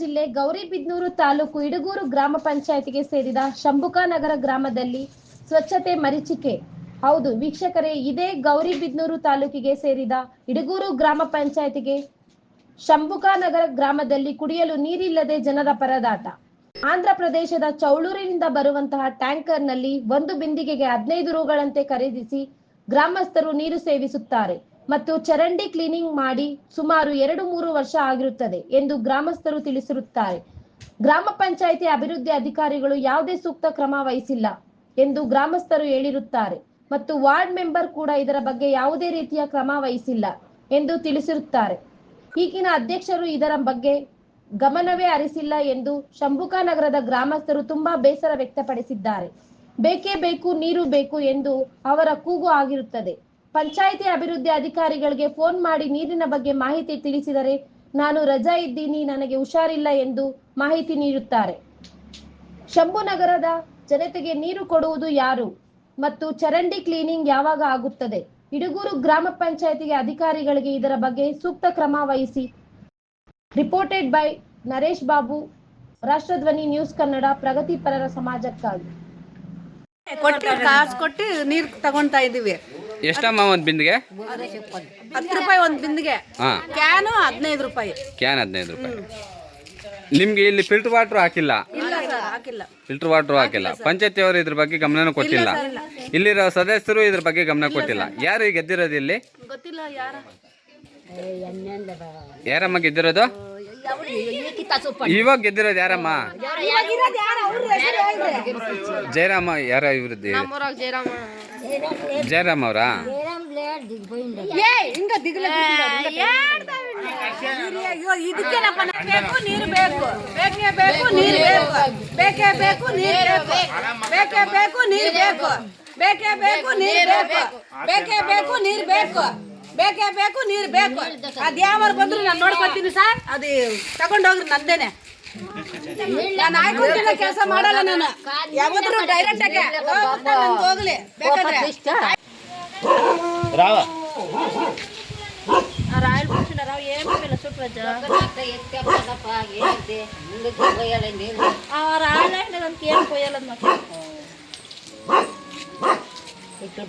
ಜಿಲ್ಲೆ ಗೌರಿಬಿದನೂರು ತಾಲೂಕು ಇಡಗೂರು ಗ್ರಾಮ ಪಂಚಾಯತಿಗೆ ಸೇರಿದ ಶಂಭುಕಾನಗರ ಗ್ರಾಮದಲ್ಲಿ ಸ್ವಚ್ಛತೆ ಮರೀಚಿಕೆ. ಹೌದು, ವೀಕ್ಷಕರೇ, ಇದೇ ಗೌರಿಬಿದ್ನೂರು ತಾಲೂಕಿಗೆ ಸೇರಿದ ಇಡಗೂರು ಗ್ರಾಮ ಪಂಚಾಯತಿಗೆ ಶಂಭುಕಾನಗರ ಗ್ರಾಮದಲ್ಲಿ ಕುಡಿಯಲು ನೀರಿಲ್ಲದೆ ಜನರ ಪರದಾಟ. ಆಂಧ್ರ ಪ್ರದೇಶದ ಚೌಳೂರಿನಿಂದ ಬರುವಂತಹ ಟ್ಯಾಂಕರ್ನಲ್ಲಿ ಒಂದು ಬಿಂದಿಗೆಗೆ ಹದಿನೈದು ರೂಗಳಂತೆ ಖರೀದಿಸಿ ಗ್ರಾಮಸ್ಥರು ನೀರು ಸೇವಿಸುತ್ತಾರೆ. ಮತ್ತು ಚರಂಡಿ ಕ್ಲೀನಿಂಗ್ ಮಾಡಿ ಸುಮಾರು ಎರಡು ಮೂರು ವರ್ಷ ಆಗಿರುತ್ತದೆ ಎಂದು ಗ್ರಾಮಸ್ಥರು ತಿಳಿಸಿರುತ್ತಾರೆ. ಗ್ರಾಮ ಪಂಚಾಯಿತಿ ಅಭಿವೃದ್ಧಿ ಅಧಿಕಾರಿಗಳು ಯಾವುದೇ ಸೂಕ್ತ ಕ್ರಮ ವಹಿಸಿಲ್ಲ ಎಂದು ಗ್ರಾಮಸ್ಥರು ಹೇಳಿರುತ್ತಾರೆ ಮತ್ತು ವಾರ್ಡ್ ಮೆಂಬರ್ ಕೂಡ ಇದರ ಬಗ್ಗೆ ಯಾವುದೇ ರೀತಿಯ ಕ್ರಮ ವಹಿಸಿಲ್ಲ ಎಂದು ತಿಳಿಸಿರುತ್ತಾರೆ. ಈಗಿನ ಅಧ್ಯಕ್ಷರು ಇದರ ಬಗ್ಗೆ ಗಮನವೇ ಹರಿಸಿಲ್ಲ ಎಂದು ಶಂಭುಕಾ ನಗರದ ಗ್ರಾಮಸ್ಥರು ತುಂಬಾ ಬೇಸರ ವ್ಯಕ್ತಪಡಿಸಿದ್ದಾರೆ. ಬೇಕೇ ಬೇಕು, ನೀರು ಬೇಕು ಎಂದು ಅವರ ಕೂಗು ಆಗಿರುತ್ತದೆ. ಪಂಚಾಯಿತಿ ಅಭಿವೃದ್ಧಿ ಅಧಿಕಾರಿಗಳಿಗೆ ಫೋನ್ ಮಾಡಿ ನೀರಿನ ಬಗ್ಗೆ ಮಾಹಿತಿ ತಿಳಿಸಿದರೆ ನಾನು ರಜಾ ಇದ್ದೀನಿ, ನನಗೆ ಹುಷಾರಿಲ್ಲ ಎಂದು ಮಾಹಿತಿ ನೀಡುತ್ತಾರೆ. ಶಂಭುನಗರದ ಜನತೆಗೆ ನೀರು ಕೊಡುವುದು ಯಾರು ಮತ್ತು ಚರಂಡಿ ಕ್ಲೀನಿಂಗ್ ಯಾವಾಗ ಆಗುತ್ತದೆ? ಇಡುಗೂರು ಗ್ರಾಮ ಪಂಚಾಯತಿಗೆ ಅಧಿಕಾರಿಗಳಿಗೆ ಇದರ ಬಗ್ಗೆ ಸೂಕ್ತ ಕ್ರಮ ವಹಿಸಿ. Reported by Naresh Babu, Rashtradhwani News Kannada, ಪ್ರಗತಿಪರರ ಸಮಾಜಕ್ಕಾಗಿ. ಕೊಟ್ಟು ಕಾಸು ಕೊಟ್ಟು ನೀರು ತಗೊಂತಾ ಇದೀವಿ ಎಷ್ಟಮ್ಮ ಒಂದು ಬಿಂದಿಗೆ? ಹತ್ತು ರೂಪಾಯಿ ಒಂದು ಬಿಂದಿಗೆ. ಹಾಂ. ಕ್ಯಾನು ಹದಿನೈದು ರೂಪಾಯಿ. ಕ್ಯಾನ್ ಹದಿನೈದು ರೂಪಾಯಿ. ನಿಮ್ಗೆ ಇಲ್ಲಿ ಫಿಲ್ಟರ್ ವಾಟ್ರ್ ಹಾಕಿಲ್ಲ? ಇಲ್ಲ ಸರ್ ಹಾಕಿಲ್ಲ. ಫಿಲ್ಟರ್ ವಾಟ್ರ್ ಹಾಕಿಲ್ಲ. ಪಂಚಾಯತಿ ಅವರು ಇದ್ರ ಬಗ್ಗೆ ಗಮನನೂ ಕೊಟ್ಟಿಲ್ಲ. ಇಲ್ಲಿರೋ ಸದಸ್ಯರು ಇದ್ರ ಬಗ್ಗೆ ಗಮನ ಕೊಟ್ಟಿಲ್ಲ. ಯಾರು ಈಗ ಗೆದ್ದಿರೋದು ಇಲ್ಲಿ? ಗೊತ್ತಿಲ್ಲ ಯಾರ. ಯಾರಮ್ಮ ಗೆದ್ದಿರೋದು? ಇವಾಗ ಗೆದ್ದಿರೋದು ಯಾರಮ್ಮ? ಜಯರಾಮ ಯಾರ ಇವ್ರದ್ದು? ಜಯರಾಮ್. ಅವರಾ? ಹಿಂಗ ದಿಗ್ಲ ಇದಕ್ಕೆನಪ್ಪ ಬೇಕು, ನೀರು ಬೇಕು. ಬೇಕೇ ಬೇಕು, ನೀರು ಬೇಕು. ಬೇಕೇ ಬೇಕು, ನೀರು ಬೇಕು. ಬೇಕೇ ಬೇಕು, ನೀರು ಬೇಕು. ಬೇಕೇ ಬೇಕು, ನೀರು ಬೇಕು. ಬೇಕೇ ಬೇಕು, ನೀರು ಬೇಕು. ಬೇಕೇ ಬೇಕು, ನೀರು ಬೇಕು. ಅದು ಯಾವಾಗ ಬಂದ್ರು ನಾನು ನೋಡ್ಕೊತೀನಿ, ಸರ್. ಅದು ತಗೊಂಡೋಗ್ರಿ ನಂದೇನೆ. ನಾನು ಆಯ್ಕೊಂತಿನ ಕೆಲಸ ಮಾಡಲ್ಲ ನಾನು. ಯಾವತ್ತೂ ಡೈರೆಕ್ಟ್ ಆಗಿ. ಹೋಗ್ಲಿ ಬೇಕಾದ್ರೆ. ರಾವ. ರಾಯಲ್ ಫಂಕ್ಷನ್ ರಾವ್ ಏನು ಬೇಕಿಲ್ಲ ಸುಪ್ರಜ? ಎತ್ತಪ್ಪ ಏನಿದೆ ನೀನು ಏನು ಮಕ್ಕಳು ಇಟ್ಟು